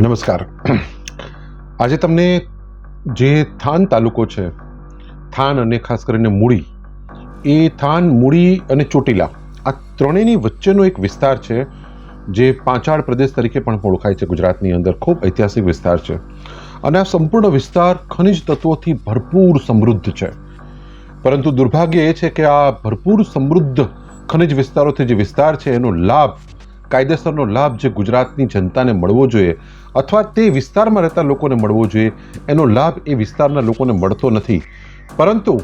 નમસ્કાર. આજે તમને જે થાન તાલુકો છે, થાન અને ખાસ કરીને મૂળી, એ થાન, મૂળી અને ચોટીલા, આ ત્રણેયની વચ્ચેનો એક વિસ્તાર છે, જે પાંચાળ પ્રદેશ તરીકે પણ ઓળખાય છે ગુજરાતની અંદર, ખૂબ ઐતિહાસિક વિસ્તાર છે. અને આ સંપૂર્ણ વિસ્તાર ખનિજ તત્વોથી ભરપૂર સમૃદ્ધ છે. પરંતુ દુર્ભાગ્ય એ છે કે આ ભરપૂર સમૃદ્ધ ખનિજ વિસ્તારોથી જે વિસ્તાર છે, એનો લાભ કાયદેસરનો લાભ જે ગુજરાતની જનતાને મળવો જોઈએ અથવા તે વિસ્તારમાં રહેતા લોકોને મળવો જોઈએ, એનો લાભ એ વિસ્તારના લોકોને મળતો નથી. પરંતુ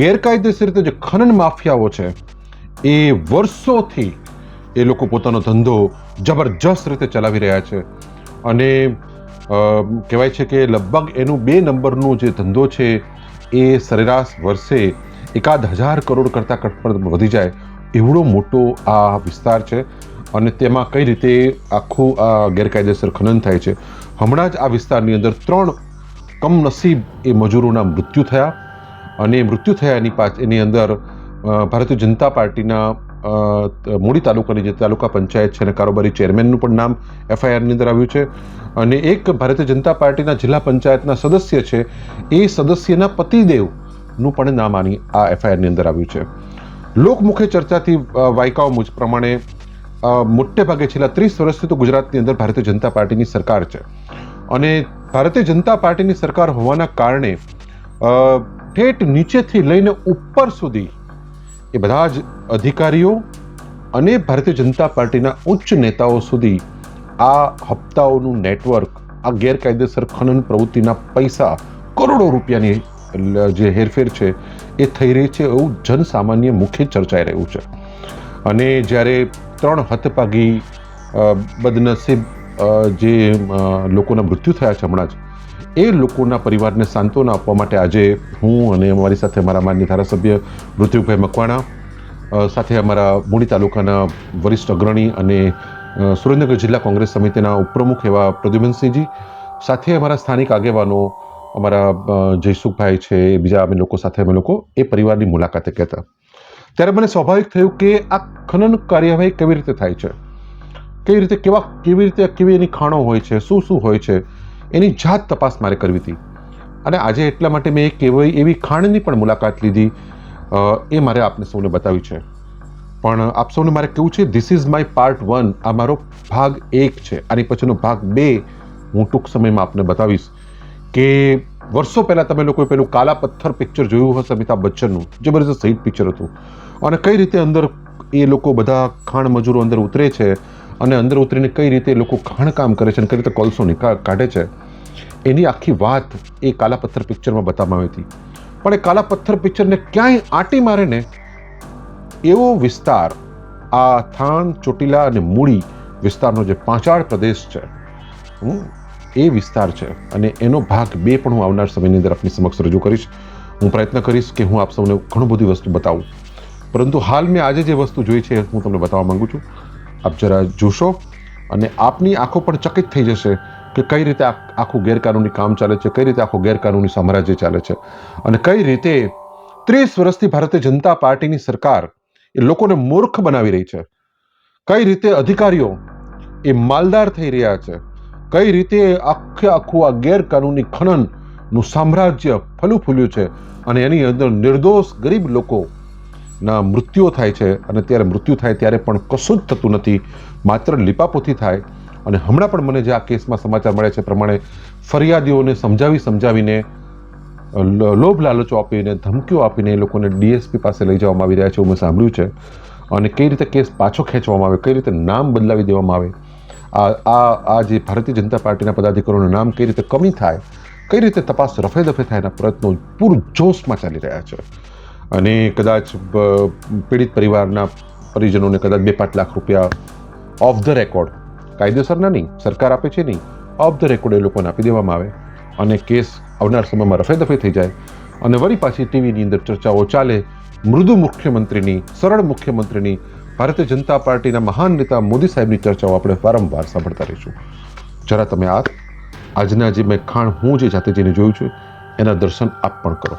ગેરકાયદેસર રીતે જે ખનન માફિયાઓ છે, એ વર્ષોથી એ લોકો પોતાનો ધંધો જબરજસ્ત રીતે ચલાવી રહ્યા છે. અને કહેવાય છે કે લગભગ એનું બે નંબરનું જે ધંધો છે, એ સરેરાશ વર્ષે એકાદ હજાર કરોડ કરતાં કટપટ વધી જાય એવડો મોટો આ વિસ્તાર છે. અને તેમાં કઈ રીતે આખું આ ગેરકાયદેસર ખનન થાય છે? હમણાં જ આ વિસ્તારની અંદર ત્રણ કમનસીબ એ મજૂરોના મૃત્યુ થયા અને મૃત્યુ થયા એની પાછ એની અંદર ભારતીય જનતા પાર્ટીના મૂડી તાલુકાની જે તાલુકા પંચાયત છે અને કારોબારી ચેરમેનનું પણ નામ એફઆઈઆરની અંદર આવ્યું છે. અને એક ભારતીય જનતા પાર્ટીના જિલ્લા પંચાયતના સદસ્ય છે, એ સદસ્યના પતિદેવનું પણ નામ આની આ એફઆઈઆરની અંદર આવ્યું છે. લોકમુખે ચર્ચાથી વાયકાઓ મુજબ પ્રમાણે મોટે ભાગે છેલ્લા ત્રીસ વર્ષથી તો ગુજરાતની અંદર ભારતીય જનતા પાર્ટીની સરકાર છે. અને ભારતીય જનતા પાર્ટીની સરકાર હોવાના કારણે ઠેઠ નીચેથી લઈને ઉપર સુધી એ બધા જ અધિકારીઓ અને ભારતીય જનતા પાર્ટીના ઉચ્ચ નેતાઓ સુધી આ હપ્તાઓનું નેટવર્ક, આ ગેરકાયદેસર ખનન પ્રવૃત્તિના પૈસા કરોડો રૂપિયાની જે હેરફેર છે એ થઈ રહી છે એવું જનસામાન્ય મુખે ચર્ચાઈ રહ્યું છે. અને જ્યારે ત્રણ હતપાગી બદનસીબ જે લોકોના મૃત્યુ થયા છે હમણાં જ, એ લોકોના પરિવારને સાંત્વના આપવા માટે આજે હું અને અમારી સાથે અમારા માન્ય ધારાસભ્ય મૃત્યુભાઈ મકવાણા સાથે અમારા મૂડી તાલુકાના વરિષ્ઠ અગ્રણી અને સુરેન્દ્રનગર જિલ્લા કોંગ્રેસ સમિતિના ઉપપ્રમુખ એવા પ્રદ્યુમનસિંહજી, સાથે અમારા સ્થાનિક આગેવાનો, અમારા જયસુખભાઈ છે બીજા અમે લોકો સાથે અમે લોકો, એ પરિવારની મુલાકાતે કહેતા. ત્યારે મને સ્વાભાવિક થયું કે આ ખનન કાર્યવાહી કેવી રીતે થાય છે? કેવી રીતે, કેવા, કેવી રીતે, કેવી એની ખાણો હોય છે? શું શું હોય છે? એની જાત તપાસ મારે કરવી હતી. અને આજે એટલા માટે મેં એક એવી એવી ખાણની પણ મુલાકાત લીધી એ મારે આપને સૌને બતાવી છે. પણ આપ સૌને મારે કેવું છે this is my part one આ મારો ભાગ એક છે. આની પછીનો ભાગ બે હું ટૂંક સમયમાં આપને બતાવીશ કે વર્ષો પહેલાં તમે લોકોએ પેલું કાલા પથ્થર પિક્ચર જોયું હશે અમિતાભ બચ્ચનનું. જબરજસ્ત હિટ પિક્ચર હતું. અને કઈ રીતે અંદર એ લોકો બધા ખાણ મજૂરો અંદર ઉતરે છે અને અંદર ઉતરીને કઈ રીતે લોકો ખાણ કામ કરે છે અને કઈ રીતે કોલસો નિકા, કાઢે છે, એની આખી વાત એ કાલા પથ્થર પિક્ચરમાં બતાવવામાં આવી હતી. પણ એ કાલા પથ્થર પિક્ચરને ક્યાંય આંટી મારે ને એવો વિસ્તાર, આ થાણ, ચોટીલા અને મૂળી વિસ્તારનો જે પાંચાળ પ્રદેશ છે એ વિસ્તાર છે અને એનો ભાગ બે પણ હું આવનાર સમયની અંદર આપની સમક્ષ રજૂ કરીશ. હું પ્રયત્ન કરીશ કે હું આપ સૌને ઘણું બધી વસ્તુ બતાવું. પરંતુ હાલ મેં આજે જે વસ્તુ જોઈ છે હું તમને બતાવવા માંગુ છું. આપ જરા જોશો અને આપની આંખો પણ ચકિત થઈ જશે કે કઈ રીતે આખું ગેરકાનૂની કામ ચાલે છે, કઈ રીતે આખું ગેરકાનૂની સામ્રાજ્ય ચાલે છે અને કઈ રીતે ત્રીસ વર્ષથી ભારતીય જનતા પાર્ટીની સરકાર એ લોકોને મૂર્ખ બનાવી રહી છે. કઈ રીતે અધિકારીઓ એ માલદાર થઈ રહ્યા છે. કઈ રીતે આખે આખું આ ગેરકાનૂની ખનનનું સામ્રાજ્ય ફલું ફૂલ્યું છે અને એની અંદર નિર્દોષ ગરીબ લોકો ના મૃત્યુઓ થાય છે અને ત્યારે મૃત્યુ થાય ત્યારે પણ કશું જ થતું નથી. માત્ર લીપાપોથી થાય. અને હમણાં પણ મને જે આ કેસમાં સમાચાર મળ્યા છે પ્રમાણે ફરિયાદીઓને સમજાવી સમજાવીને લોભ લાલચો આપીને, ધમકીઓ આપીને એ લોકોને ડીએસપી પાસે લઈ જવામાં આવી રહ્યા છે એવું મેં સાંભળ્યું છે. અને કઈ રીતે કેસ પાછો ખેંચવામાં આવે, કઈ રીતે નામ બદલાવી દેવામાં આવે, આ આ આ જે ભારતીય જનતા પાર્ટીના પદાધિકારીઓનું નામ કઈ રીતે કમી થાય, કઈ રીતે તપાસ રફે દફે થાય એના પ્રયત્નો પૂરજોશમાં ચાલી રહ્યા છે. અને કદાચ પીડિત પરિવારના પરિજનોને કદાચ બે પાંચ લાખ રૂપિયા ઓફ ધ રેકોર્ડ કાયદેસરના નહીં, સરકાર આપે છે નહીં ઓફ ધ રેકોર્ડ એ લોકોને આપી દેવામાં આવે અને કેસ આવનાર સમયમાં રફે દફે થઈ જાય અને વળી પાછી ટીવીની અંદર ચર્ચાઓ ચાલે. મૃદુ મુખ્યમંત્રીની, સરળ મુખ્યમંત્રીની, ભારતીય જનતા પાર્ટીના મહાન નેતા મોદી સાહેબની ચર્ચાઓ આપણે વારંવાર સાંભળતા રહીશું. જરા તમે આ, આજના જે મેં ખાણ હું જે જાતે જેને જોયું છું, એના દર્શન આપ પણ કરો.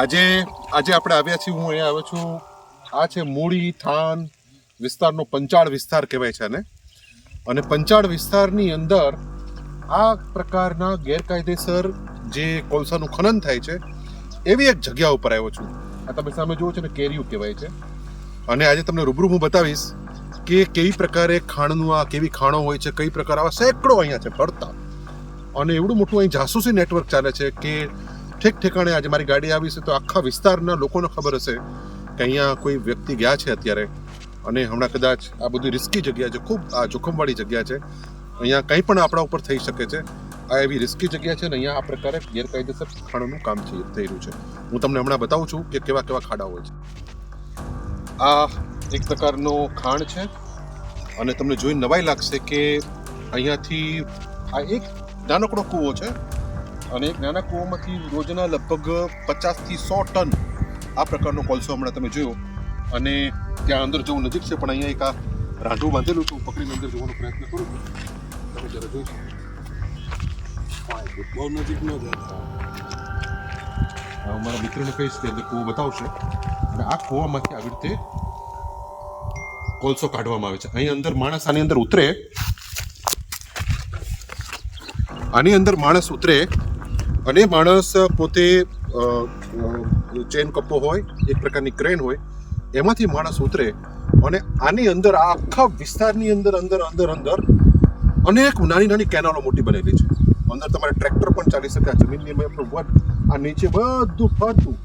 આજે આજે આપણે આવ્યા છીએ, હું અહીંયા આવ્યો છું. આ છે મૂળી થાન વિસ્તારનો પંચાળ વિસ્તાર કહેવાય છે ને અને પંચાળ વિસ્તારની અંદર આ પ્રકારના ગેરકાયદેસર જે કોલસાનું ખનન થાય છે, એવી એક જગ્યા ઉપર આવ્યો છું. આ તમે સામે જુઓ છો ને કેરિયું કહેવાય છે. અને આજે તમને રૂબરૂ હું બતાવીશ કે કેવી પ્રકારે ખાણનું આ, કેવી ખાણો હોય છે, કઈ પ્રકાર આવા સેંકડો અહીંયા છે ફરતા અને એવડું મોટું અહીં જાસૂસી નેટવર્ક ચાલે છે કે ઠેક ઠેકાણે આજે મારી ગાડી આવી છે, તો આખા વિસ્તારના લોકોને ખબર હશે કે અહીંયા કોઈ વ્યક્તિ ગયા છે અત્યારે. અને હમણાં કદાચ આ બધી રિસ્કી જગ્યા છે, ખૂબ આ જોખમવાળી જગ્યા છે. અહીંયા કંઈ પણ આપણા ઉપર થઈ શકે છે, આ એવી રિસ્કી જગ્યા છે ને અહીંયા આ પ્રકારે ગેરકાયદેસર ખાણોનું કામ થઈ રહ્યું છે. હું તમને હમણાં બતાવું છું કે કેવા કેવા ખાડા હોય છે. આ એક પ્રકારનો ખાણ છે અને તમને જોઈને નવાઈ લાગશે કે અહીંયાથી આ એક નાનકડો કૂવો છે અને એક નાના કૂવામાંથી રોજના લગભગ પચાસથી સો ટન આ પ્રકારનો કોલસો હમણાં તમે જોયો. અને ત્યાં અંદર જવું નજીક છે, પણ અહીંયા એક આ રાંઢું બાંધેલું છું પકડીને અંદર જવાનો પ્રયત્ન કરું છું. તમે જરા જોઈ. બહુ નજીક ન જાય મારા મિત્રને કહીશ કે અંદર કૂવો બતાવશે. અને આ કૂવામાંથી આવી રીતે કોલસો કાઢવામાં આવે છે. અહીં અંદર માણસ આની અંદર ઉતરે. આની અંદર માણસ ઉતરે. અને માણસ પોતે ચેન કપ્પો હોય, એક પ્રકારની ક્રેન હોય, એમાંથી માણસ ઉતરે અને આની અંદર આ આખા વિસ્તારની અંદર અંદર અંદર અંદર અનેક નાની નાની કેનાલો મોટી બનેલી છે. અંદર તમારે ટ્રેક્ટર પણ ચાલી શકે, આ જમીનની અંદર વટ આ નીચે બધું ફરતું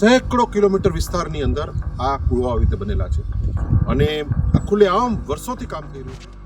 સેંકડો કિલોમીટર વિસ્તારની અંદર આ કુવા આવી રીતે બનેલા છે. અને આ ખુલ્લે આમ વર્ષોથી કામ થઈ રહ્યું છે.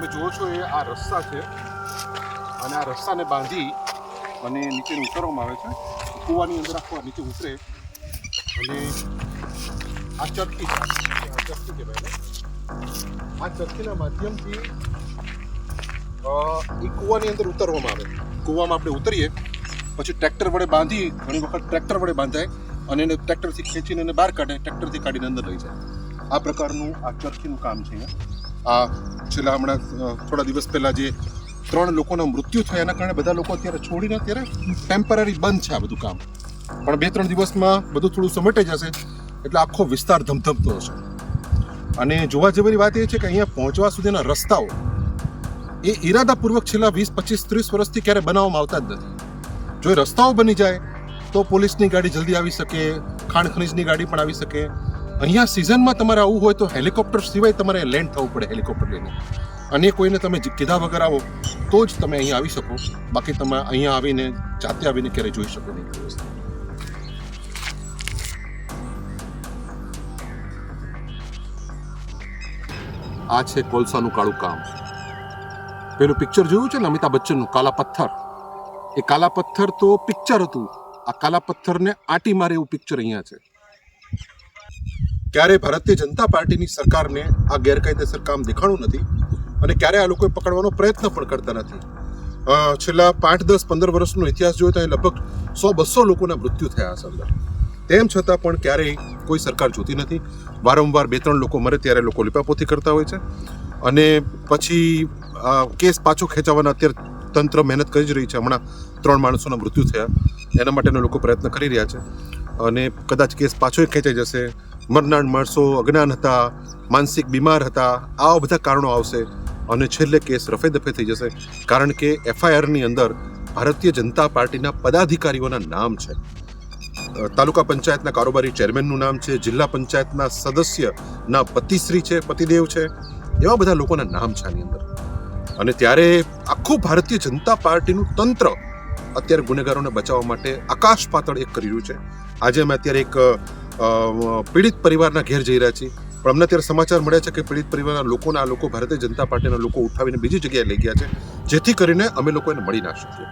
તમે જુઓ છો એ આ રસ્તા છે. અને આ રસ્તાને બાંધી અને નીચે ઉતરવામાં આવે છે. કૂવાની અંદર આખો નીચે ઉતરે. અને આ ચરખી છે. ચરખી કહેવાય આ ચરખીના માધ્યમથી એ કૂવાની અંદર ઉતરવામાં આવે. કૂવામાં આપણે ઉતરીએ, પછી ટ્રેક્ટર વડે બાંધી ઘણી વખત ટ્રેક્ટર વડે બાંધાય અને એને ટ્રેક્ટરથી ખેંચીને એને બહાર કાઢે, ટ્રેક્ટરથી કાઢીને અંદર લઈ જાય. આ પ્રકારનું આ ચરખીનું કામ છે અહીંયા. આ છેલ્લા હમણાં થોડા દિવસ પહેલા જે ત્રણ લોકોના મૃત્યુ થયા, એના કારણે બધા લોકો અત્યારે છોડીને અત્યારે ટેમ્પરરી બંધ છે આ બધું કામ. પણ બે ત્રણ દિવસમાં બધું થોડું સમેટાઈ જશે, એટલે આખો વિસ્તાર ધમધમતો હશે. અને જોવા જેવી વાત એ છે કે અહીંયા પહોંચવા સુધીના રસ્તાઓ એ ઈરાદાપૂર્વક છેલ્લા વીસ, પચીસ, ત્રીસ વર્ષથી ક્યારે બનાવવામાં આવતા જ નથી. જો એ રસ્તાઓ બની જાય, તો પોલીસની ગાડી જલ્દી આવી શકે, ખાણ ખનીજની ગાડી પણ આવી શકે અહીંયા સિઝનમાં તમારે આવવું હોય તો હેલિકોપ્ટર સિવાય તમારે લેન્ડ થવું પડે હેલિકોપ્ટર લઈને. અને કોઈને તમે કીધા વગર આવો, તો જ તમે અહીંયા આવી શકો. બાકી તમે અહીંયા આવીને, જાતે આવીને ક્યારેય જોઈ શકો નહીં. આ છે કોલસાનું કાળું કામ. પેલું પિક્ચર જોયું છે ને અમિતાભ બચ્ચનનું? કાલા પથ્થર. એ કાલા પથ્થર તો પિક્ચર હતું. આ કાલા પથ્થરને આટી મારે એવું પિક્ચર અહીંયા છે. ક્યારે ભારતીય જનતા પાર્ટીની સરકારને આ ગેરકાયદેસર કામ દેખાણું નથી અને ક્યારે આ લોકોએ પકડવાનો પ્રયત્ન પણ કરતા નથી. છેલ્લા પાંચ, દસ, પંદર વર્ષનો ઇતિહાસ જોયો તો એ લગભગ સો, બસો લોકોના મૃત્યુ થયા છે અંદર. તેમ છતાં પણ ક્યારેય કોઈ સરકાર જોતી નથી. વારંવાર બે, ત્રણ લોકો મરે ત્યારે લોકો લીપાપોથી કરતા હોય છે. અને પછી કેસ પાછો ખેંચાવવાના અત્યારે તંત્ર મહેનત કરી જ રહી છે. હમણાં ત્રણ માણસોના મૃત્યુ થયા. એના માટેના લોકો પ્રયત્ન કરી રહ્યા છે. અને કદાચ કેસ પાછો ખેંચાઈ જશે. મરનાર માણસો અજ્ઞાન હતા, માનસિક બીમાર હતા, આવા બધા કારણો આવશે અને છેલ્લે કેસ રફે દફે થઈ જશે. કારણ કે એફઆઈઆરની અંદર ભારતીય જનતા પાર્ટીના પદાધિકારીઓના નામ છે. તાલુકા પંચાયતના કારોબારી ચેરમેનનું નામ છે, જિલ્લા પંચાયતના સદસ્યના પતિશ્રી છે, પતિદેવ છે, એવા બધા લોકોના નામ છે આની અંદર. અને ત્યારે આખું ભારતીય જનતા પાર્ટીનું તંત્ર અત્યારે ગુનેગારોને બચાવવા માટે આકાશ પાતળ એક કરી રહ્યું છે. આજે અમે અત્યારે એક પીડિત પરિવારના ઘેર જઈ રહ્યા છીએ. પણ અમને અત્યારે સમાચાર મળ્યા છે કે પીડિત પરિવારના લોકોને, આ લોકો ભારતીય જનતા પાર્ટીના લોકો ઉઠાવીને બીજી જગ્યાએ લઈ ગયા છે, જેથી કરીને અમે લોકો એને મળી ના શકીએ.